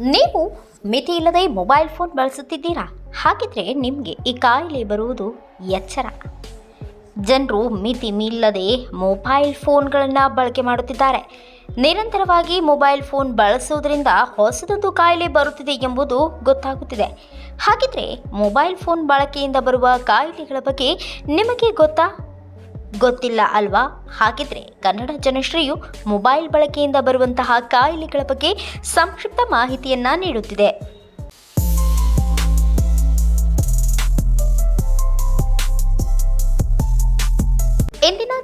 ನೀವು ಮಿತಿ ಇಲ್ಲದೆ ಮೊಬೈಲ್ ಫೋನ್ ಬಳಸುತ್ತಿದ್ದೀರಾ? ಹಾಗಿದ್ರೆ ನಿಮಗೆ ಈ ಕಾಯಿಲೆ ಬರುವುದು ಎಚ್ಚರ. ಜನರು ಮಿತಿ ಮೀಲ್ಲದೆ ಮೊಬೈಲ್ ಫೋನ್ಗಳನ್ನು ಬಳಕೆ ಮಾಡುತ್ತಿದ್ದಾರೆ. ನಿರಂತರವಾಗಿ ಮೊಬೈಲ್ ಫೋನ್ ಬಳಸುವುದರಿಂದ ಹೊಸದೊಂದು ಕಾಯಿಲೆ ಬರುತ್ತಿದೆ ಎಂಬುದು ಗೊತ್ತಾಗುತ್ತಿದೆ. ಹಾಗಿದ್ರೆ ಮೊಬೈಲ್ ಫೋನ್ ಬಳಕೆಯಿಂದ ಬರುವ ಕಾಯಿಲೆಗಳ ಬಗ್ಗೆ ನಿಮಗೆ ಗೊತ್ತಾ? ಗೊತ್ತಿಲ್ಲ ಅಲ್ವಾ? ಹಾಗಿದ್ರೆ ಕನ್ನಡ ಜನಶ್ರೀಯು ಮೊಬೈಲ್ ಬಳಕೆಯಿಂದ ಬರುವಂತಹ ಕಾಯಿಲೆಗಳ ಬಗ್ಗೆ ಸಂಕ್ಷಿಪ್ತ ಮಾಹಿತಿಯನ್ನ ನೀಡುತ್ತಿದೆ.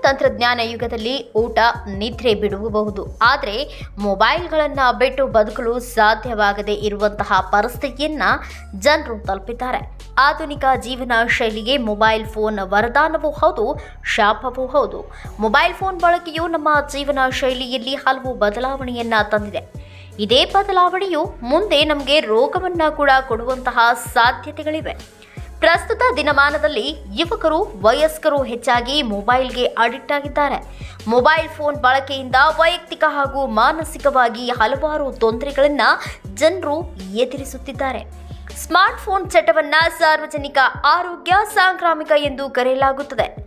ತಂತ್ರಜ್ಞಾನ ಯುಗದಲ್ಲಿ ಊಟ ನಿದ್ರೆ ಬಿಡುವಬಹುದು ಆದರೆ ಮೊಬೈಲ್ಗಳನ್ನು ಬಿಟ್ಟು ಬದುಕಲು ಸಾಧ್ಯವಾಗದೆ ಇರುವಂತಹ ಪರಿಸ್ಥಿತಿಯನ್ನು ಜನರು ತಲುಪಿದ್ದಾರೆ. ಆಧುನಿಕ ಜೀವನ ಶೈಲಿಗೆ ಮೊಬೈಲ್ ಫೋನ್ ವರದಾನವೂ ಹೌದು, ಶಾಪವೂ ಹೌದು. ಮೊಬೈಲ್ ಫೋನ್ ಬಳಕೆಯು ನಮ್ಮ ಜೀವನ ಶೈಲಿಯಲ್ಲಿ ಹಲವು ಬದಲಾವಣೆಯನ್ನು ತಂದಿದೆ. ಇದೇ ಬದಲಾವಣೆಯು ಮುಂದೆ ನಮಗೆ ರೋಗವನ್ನು ಕೂಡ ಕೊಡುವಂತಹ ಸಾಧ್ಯತೆಗಳಿವೆ. ಪ್ರಸ್ತುತ ದಿನಮಾನದಲ್ಲಿ ಯುವಕರು, ವಯಸ್ಕರು ಹೆಚ್ಚಾಗಿ ಮೊಬೈಲ್ಗೆ ಅಡಿಕ್ಟ್ ಆಗಿದ್ದಾರೆ. ಮೊಬೈಲ್ ಫೋನ್ ಬಳಕೆಯಿಂದ ವೈಯಕ್ತಿಕ ಹಾಗೂ ಮಾನಸಿಕವಾಗಿ ಹಲವಾರು ತೊಂದರೆಗಳನ್ನು ಜನರು ಎದುರಿಸುತ್ತಿದ್ದಾರೆ. ಸ್ಮಾರ್ಟ್ ಫೋನ್ ಚಟವನ್ನ ಸಾರ್ವಜನಿಕ ಆರೋಗ್ಯ ಸಾಂಕ್ರಾಮಿಕ ಎಂದು ಕರೆಯಲಾಗುತ್ತದೆ.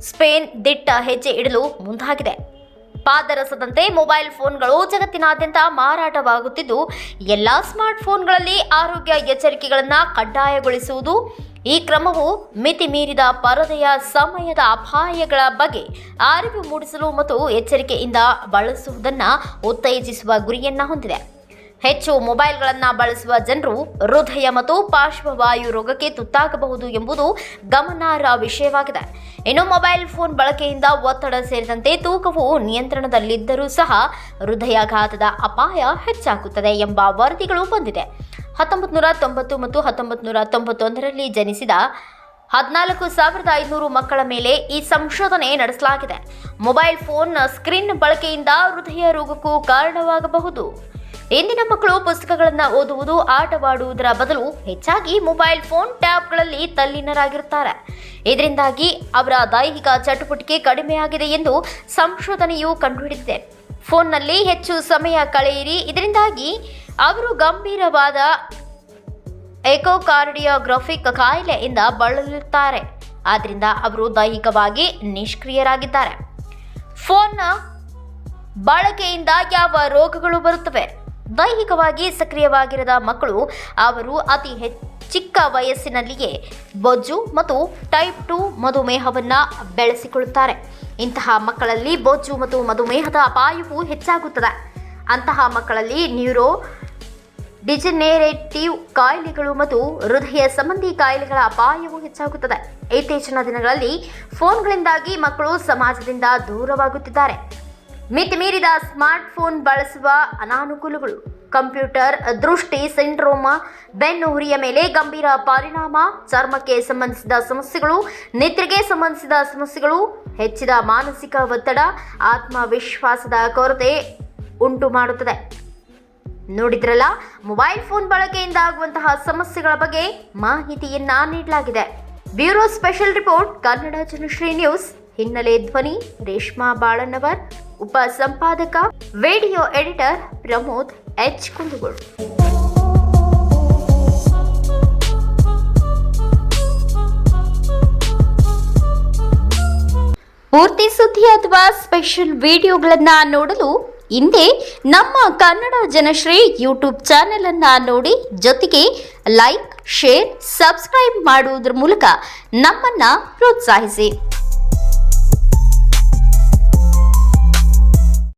ಸ್ಪೇನ್ ದಿಟ್ಟ ಹೆಜ್ಜೆ ಇಡಲು ಮುಂದಾಗಿದೆ. ಪಾದರಸದಂತೆ ಮೊಬೈಲ್ ಫೋನ್ಗಳು ಜಗತ್ತಿನಾದ್ಯಂತ ಮಾರಾಟವಾಗುತ್ತಿದ್ದು, ಎಲ್ಲ ಸ್ಮಾರ್ಟ್ ಫೋನ್ಗಳಲ್ಲಿ ಆರೋಗ್ಯ ಎಚ್ಚರಿಕೆಗಳನ್ನು ಕಡ್ಡಾಯಗೊಳಿಸುವುದು. ಈ ಕ್ರಮವು ಮಿತಿ ಮೀರಿದ ಪರದೆಯ ಸಮಯದ ಅಪಾಯಗಳ ಬಗ್ಗೆ ಅರಿವು ಮೂಡಿಸಲು ಮತ್ತು ಎಚ್ಚರಿಕೆಯಿಂದ ಬಳಸುವುದನ್ನು ಉತ್ತೇಜಿಸುವ ಗುರಿಯನ್ನು ಹೊಂದಿದೆ. ಹೆಚ್ಚು ಮೊಬೈಲ್ಗಳನ್ನು ಬಳಸುವ ಜನರು ಹೃದಯ ಮತ್ತು ಪಾರ್ಶ್ವವಾಯು ರೋಗಕ್ಕೆ ತುತ್ತಾಗಬಹುದು ಎಂಬುದು ಗಮನಾರ್ಹ ವಿಷಯವಾಗಿದೆ. ಇನ್ನು ಮೊಬೈಲ್ ಫೋನ್ ಬಳಕೆಯಿಂದ ಒತ್ತಡ ಸೇರಿದಂತೆ ತೂಕವು ನಿಯಂತ್ರಣದಲ್ಲಿದ್ದರೂ ಸಹ ಹೃದಯಾಘಾತದ ಅಪಾಯ ಹೆಚ್ಚಾಗುತ್ತದೆ ಎಂಬ ವರದಿಗಳು ಬಂದಿದೆ. ಹತ್ತೊಂಬತ್ತು ನೂರ ತೊಂಬತ್ತು ಮತ್ತು ಹತ್ತೊಂಬತ್ತು ನೂರ ತೊಂಬತ್ತೊಂದರಲ್ಲಿ ಜನಿಸಿದ ಹದಿನಾಲ್ಕು ಸಾವಿರದ ಐನೂರು ಮಕ್ಕಳ ಮೇಲೆ ಈ ಸಂಶೋಧನೆ ನಡೆಸಲಾಗಿದೆ. ಮೊಬೈಲ್ ಫೋನ್ ಸ್ಕ್ರೀನ್ ಬಳಕೆಯಿಂದ ಹೃದಯ ರೋಗಕ್ಕೂ ಕಾರಣವಾಗಬಹುದು. ಇಂದಿನ ಮಕ್ಕಳು ಪುಸ್ತಕಗಳನ್ನು ಓದುವುದು, ಆಟವಾಡುವುದರ ಬದಲು ಹೆಚ್ಚಾಗಿ ಮೊಬೈಲ್ ಫೋನ್ ಟ್ಯಾಬ್ಗಳಲ್ಲಿ ತಲ್ಲೀನರಾಗಿರುತ್ತಾರೆ. ಇದರಿಂದಾಗಿ ಅವರ ದೈಹಿಕ ಚಟುವಟಿಕೆ ಕಡಿಮೆಯಾಗಿದೆ ಎಂದು ಸಂಶೋಧನೆಯು ಕಂಡುಹಿಡಿದಿದೆ. ಫೋನ್ನಲ್ಲಿ ಹೆಚ್ಚು ಸಮಯ ಕಳೆಯಿರಿ. ಇದರಿಂದಾಗಿ ಅವರು ಗಂಭೀರವಾದ ಎಕೋಕಾರ್ಡಿಯೋಗ್ರಫಿಕ್ ಕಾಯಿಲೆಯಿಂದ ಬಳಲುತ್ತಾರೆ. ಆದ್ದರಿಂದ ಅವರು ದೈಹಿಕವಾಗಿ ನಿಷ್ಕ್ರಿಯರಾಗಿದ್ದಾರೆ. ಫೋನ್ನ ಬಳಕೆಯಿಂದ ಯಾವ ರೋಗಗಳು ಬರುತ್ತವೆ? ದೈಹಿಕವಾಗಿ ಸಕ್ರಿಯವಾಗಿರದ ಮಕ್ಕಳು, ಅವರು ಅತಿ ಹೆಚ್ಚು ಚಿಕ್ಕ ವಯಸ್ಸಿನಲ್ಲಿಯೇ ಬೊಜ್ಜು ಮತ್ತು ಟೈಪ್ ಟು ಮಧುಮೇಹವನ್ನು ಬೆಳೆಸಿಕೊಳ್ಳುತ್ತಾರೆ. ಇಂತಹ ಮಕ್ಕಳಲ್ಲಿ ಬೊಜ್ಜು ಮತ್ತು ಮಧುಮೇಹದ ಅಪಾಯವು ಹೆಚ್ಚಾಗುತ್ತದೆ. ಅಂತಹ ಮಕ್ಕಳಲ್ಲಿ ನ್ಯೂರೋ ಡಿಜೆನೇರೇಟಿವ್ ಕಾಯಿಲೆಗಳು ಮತ್ತು ಹೃದಯ ಸಂಬಂಧಿ ಕಾಯಿಲೆಗಳ ಅಪಾಯವು ಹೆಚ್ಚಾಗುತ್ತದೆ. ಇತ್ತೀಚಿನ ದಿನಗಳಲ್ಲಿ ಫೋನ್ಗಳಿಂದಾಗಿ ಮಕ್ಕಳು ಸಮಾಜದಿಂದ ದೂರವಾಗುತ್ತಿದ್ದಾರೆ. ಮಿತಿ ಮೀರಿದ ಸ್ಮಾರ್ಟ್ ಫೋನ್ ಬಳಸುವ ಅನಾನುಕೂಲಗಳು. ಕಂಪ್ಯೂಟರ್ ದೃಷ್ಟಿ ಸಿಂಡ್ರೋಮ, ಬೆನ್ನು ಹುರಿಯ ಮೇಲೆ ಗಂಭೀರ ಪರಿಣಾಮ, ಚರ್ಮಕ್ಕೆ ಸಂಬಂಧಿಸಿದ ಸಮಸ್ಯೆಗಳು, ನಿದ್ರೆಗೆ ಸಂಬಂಧಿಸಿದ ಸಮಸ್ಯೆಗಳು, ಹೆಚ್ಚಿದ ಮಾನಸಿಕ ಒತ್ತಡ, ಆತ್ಮವಿಶ್ವಾಸದ ಕೊರತೆ ಉಂಟು ಮಾಡುತ್ತದೆ. ನೋಡಿದ್ರಲ್ಲ, ಮೊಬೈಲ್ ಫೋನ್ ಬಳಕೆಯಿಂದ ಆಗುವಂತಹ ಸಮಸ್ಯೆಗಳ ಬಗ್ಗೆ ಮಾಹಿತಿಯನ್ನ ನೀಡಲಾಗಿದೆ. Bureau special report, Kannada Janashree news. ಹಿನ್ನೆಲೆ ಧ್ವನಿ, ರೇಷ್ಮಾ ಬಾಳನವರ್, ಉಪ ಸಂಪಾದಕ video editor Pramod H. Kundgol. ಪೂರ್ತಿ ಸುದ್ದಿ ಅಥವಾ ಸ್ಪೆಷಲ್ ವಿಡಿಯೋಗಳನ್ನು ನೋಡಲು ಹಿಂದೆ ನಮ್ಮ ಕನ್ನಡ ಜನಶ್ರೀ ಯೂಟ್ಯೂಬ್ ಚಾನೆಲ್ ಅನ್ನ ನೋಡಿ, ಜೊತೆಗೆ ಲೈಕ್, ಶೇರ್, ಸಬ್ಸ್ಕ್ರೈಬ್ ಮಾಡುವುದರ ಮೂಲಕ ನಮ್ಮನ್ನ ಪ್ರೋತ್ಸಾಹಿಸಿ.